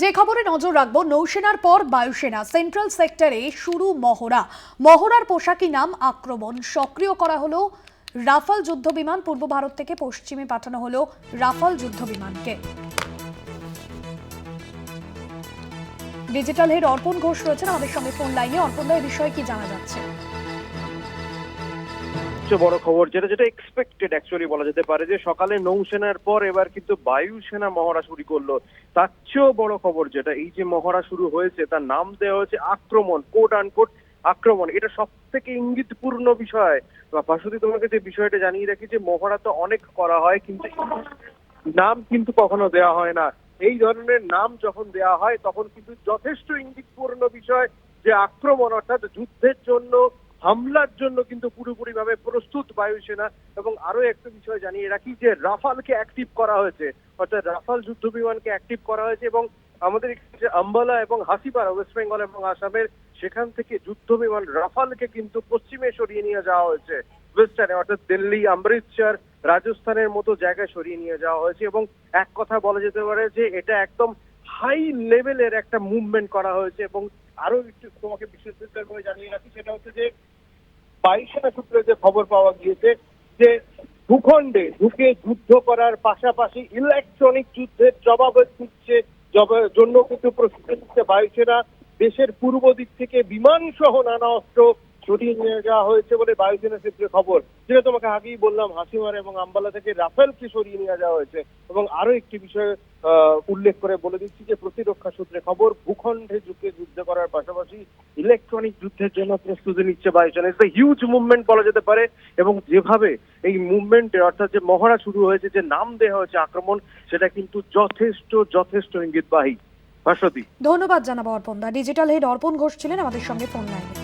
যে খবরে নজর রাখব, নৌসেনার পর বায়ুসেনা। সেন্ট্রাল সেক্টরে শুরু মহড়া। মহড়ার পোশাকি নাম আক্রমণ। সক্রিয় করা হলো রাফাল যুদ্ধ বিমান। পূর্ব ভারত থেকে পশ্চিমে পাঠানো হলো রাফাল যুদ্ধ বিমানকে। ডিজিটাল হেড অর্পণ ঘোষ রয়েছেন আমাদের সঙ্গে ফোন লাইনে। অর্পণ এই বিষয়ে কি জানা যাচ্ছে? সবচেয়ে বড় খবর যেটা যেটা এক্সপেক্টেড অ্যাকচুয়ালি বলা যেতে পারে যে সকালে নৌসেনার পর এবার কিন্তু বায়ুসেনা মহড়া শুরু করল। তার চেয়েও বড় খবর যেটা, এই যে মহড়া শুরু হয়েছে, তার নাম দেওয়া হয়েছে আক্রমণ কোট আনকোট আক্রমণ। এটা সব থেকে ইঙ্গিতপূর্ণ বিষয়। বাসুদি তোমাকে যে বিষয়টা জানিয়ে রাখি যে মহড়া তো অনেক করা হয়, কিন্তু নাম কিন্তু কখনো দেওয়া হয় না। এই ধরনের নাম যখন দেওয়া হয়, তখন কিন্তু যথেষ্ট ইঙ্গিতপূর্ণ বিষয় যে আক্রমণ, অর্থাৎ যুদ্ধের জন্য হামলার জন্য কিন্তু পুরোপুরি ভাবে প্রস্তুত বায়ুসেনা এবং আরও একটা বিষয় জানিয়ে রাখি যে রাফালকে অ্যাক্টিভ করা হয়েছে। অর্থাৎ রাফাল যুদ্ধ বিমানকে অ্যাক্টিভ করা হয়েছে এবং আমাদের আম্বালা এবং হাসিপাড়া ওয়েস্ট বেঙ্গল এবং আসামের সেখান থেকে যুদ্ধ বিমান রাফালকে কিন্তু পশ্চিমে সরিয়ে নিয়ে যাওয়া হয়েছে। ওয়েস্টার্নে অর্থাৎ দিল্লি, অমৃতসর, রাজস্থানের মতো জায়গায় সরিয়ে নিয়ে যাওয়া হয়েছে এবং এক কথা বলা যেতে পারে যে এটা একদম হাই লেভেলের একটা মুভমেন্ট করা হয়েছে এবং আরও একটু তোমাকে বিশেষভাবে জানিয়ে রাখি, সেটা হচ্ছে যে বায়ুসেনা সূত্রে যে খবর পাওয়া গিয়েছে যে ভূখণ্ডে ঢুকে যুদ্ধ করার পাশাপাশি ইলেকট্রনিক যুদ্ধের জবাব দিচ্ছে জন্য কিন্তু প্রস্তুতি নিচ্ছে বায়ুসেনা। দেশের পূর্ব দিক থেকে বিমান সহ নানা অস্ত্র সরিয়ে নিয়ে যাওয়া হয়েছে বলে বায়ুসেনা সূত্রে খবর। যেটা তোমাকে আগেই বললাম, হাসিমার এবং আম্বালা থেকে রাফেলকে সরিয়ে নিয়ে যাওয়া হয়েছে। এবং আরও একটি বিষয় উল্লেখ করে বলে দিচ্ছি যে, প্রতিরক্ষা সূত্রে খবর, ভূখণ্ডে যুদ্ধে যুদ্ধ করার পাশাপাশি ইলেকট্রনিক যুদ্ধের জন্য প্রস্তুতি নিচ্ছে বায়ুসেনা ইটস হিউজ মুভমেন্ট বলা যেতে পারে। এবং যেভাবে এই মুভমেন্টে অর্থাৎ যে মহড়া শুরু হয়েছে, যে নাম দেওয়া হয়েছে আক্রমণ, সেটা কিন্তু যথেষ্ট যথেষ্ট ইঙ্গিতবাহী। ধন্যবাদ জানাব অর্পণ দা ডিজিটাল হেড অর্পণ ঘোষ ছিলেন আমাদের সঙ্গে ফোন লাইনে।